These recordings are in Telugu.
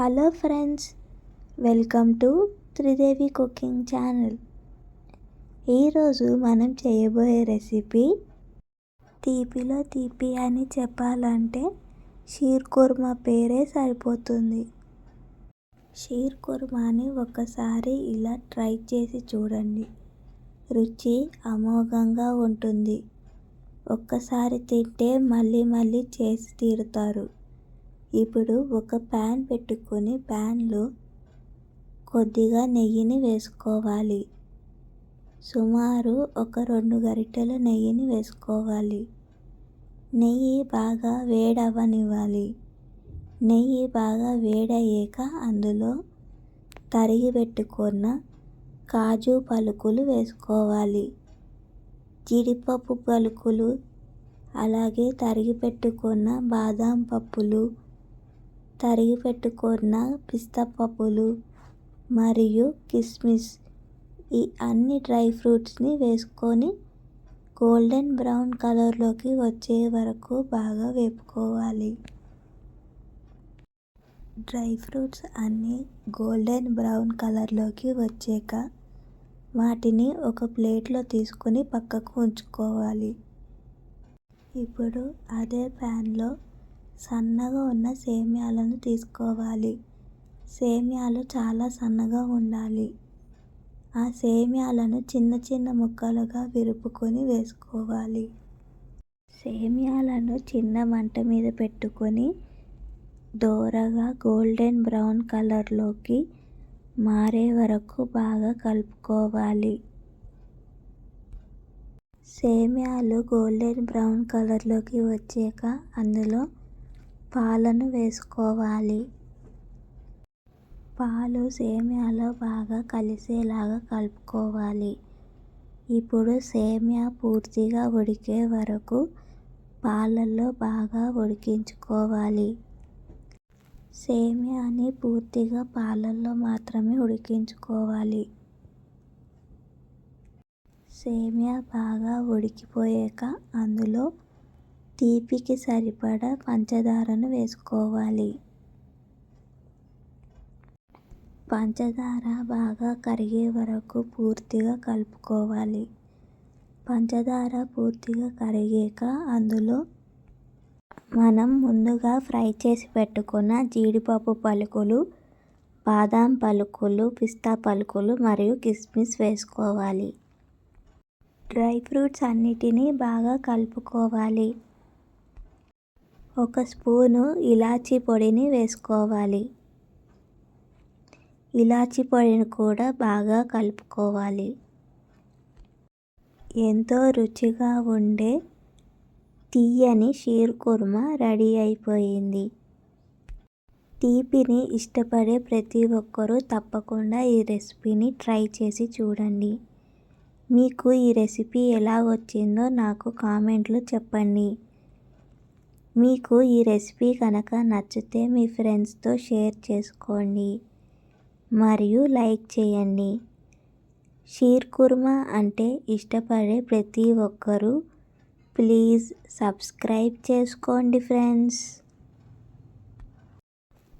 Hello friends welcome to Tridevi cooking channel. ఈరోజు మనం చేయబోయే రెసిపీ తీపిలో తీపి అని చెప్పాలంటే షీర్ కుర్మా పేరే సరిపోతుంది. షీర్ కుర్మాని ఒకసారి ఇలా ట్రై చేసి చూడండి. రుచి అమోఘంగా ఉంటుంది. ఒక్కసారి తింటే మళ్ళీ మళ్ళీ చేసి తీరుతారు. ఇప్పుడు ఒక ప్యాన్ పెట్టుకొని ప్యాన్లో కొద్దిగా నెయ్యిని వేసుకోవాలి. సుమారు ఒక రెండు గరిటెల నెయ్యిని వేసుకోవాలి. నెయ్యి బాగా వేడవనివ్వాలి. నెయ్యి బాగా వేడయ్యాక అందులో తరిగి పెట్టుకున్న కాజు పలుకులు వేసుకోవాలి. జీడిపప్పు పలుకులు అలాగే తరిగి పెట్టుకున్న బాదం పప్పులు తరిగి పెట్టుకున్న పిస్తా పప్పులు మరియు కిస్మిస్ ఈ అన్ని డ్రై ఫ్రూట్స్ని వేసుకొని గోల్డెన్ బ్రౌన్ కలర్లోకి వచ్చే వరకు బాగా వేపుకోవాలి. డ్రై ఫ్రూట్స్ అన్నీ గోల్డెన్ బ్రౌన్ కలర్లోకి వచ్చాక వాటిని ఒక ప్లేట్లో తీసుకొని పక్కకు ఉంచుకోవాలి. ఇప్పుడు అదే ప్యాన్లో సన్నగా ఉన్న సేమ్యాలను తీసుకోవాలి. సేమ్యాలు చాలా సన్నగా ఉండాలి. ఆ సేమ్యాలను చిన్న చిన్న ముక్కలుగా విరుపుకొని వేసుకోవాలి. సేమ్యాలను చిన్న మంట మీద పెట్టుకొని దోరగా గోల్డెన్ బ్రౌన్ కలర్లోకి మారే వరకు బాగా కలుపుకోవాలి. సేమ్యాలు గోల్డెన్ బ్రౌన్ కలర్లోకి వచ్చాక అందులో పాలను వేసుకోవాలి. పాలు సేమ్యాలో బాగా కలిసేలాగా కలుపుకోవాలి. ఇప్పుడు సేమ్యా పూర్తిగా ఉడికే వరకు పాలల్లో బాగా ఉడికించుకోవాలి. సేమ్యాని పూర్తిగా పాలల్లో మాత్రమే ఉడికించుకోవాలి. సేమ్యా బాగా ఉడికిపోయాక అందులో తీపికి సరిపడా పంచదారను వేసుకోవాలి. పంచదార బాగా కరిగే వరకు పూర్తిగా కలుపుకోవాలి. పంచదార పూర్తిగా కరిగాక అందులో మనం ముందుగా ఫ్రై చేసి పెట్టుకున్న జీడిపప్పు పలుకులు బాదాం పలుకులు పిస్తా పలుకులు మరియు కిస్మిస్ వేసుకోవాలి. డ్రై ఫ్రూట్స్ అన్నిటినీ బాగా కలుపుకోవాలి. ఒక స్పూను ఇలాచీ పొడిని వేసుకోవాలి. ఇలాచీ పొడిని కూడా బాగా కలుపుకోవాలి. ఎంతో రుచిగా ఉండే తీయని షీర్ కుర్మా రెడీ అయిపోయింది. తీపిని ఇష్టపడే ప్రతి ఒక్కరూ తప్పకుండా ఈ రెసిపీని ట్రై చేసి చూడండి. మీకు ఈ రెసిపీ ఎలా వచ్చిందో నాకు కామెంట్లు చెప్పండి. మీకు ఈ రెసిపీ కనుక నచ్చితే మీ ఫ్రెండ్స్తో షేర్ చేసుకోండి మరియు లైక్ చేయండి. షీర్ కుర్మా అంటే ఇష్టపడే ప్రతి ఒక్కరూ ప్లీజ్ సబ్స్క్రైబ్ చేసుకోండి ఫ్రెండ్స్.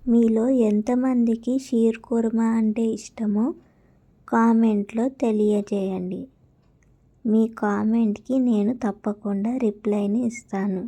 మీలో ఎంతమందికి షీర్ కుర్మా అంటే ఇష్టమో కామెంట్లో తెలియజేయండి. మీ కామెంట్కి నేను తప్పకుండా రిప్లైని ఇస్తాను.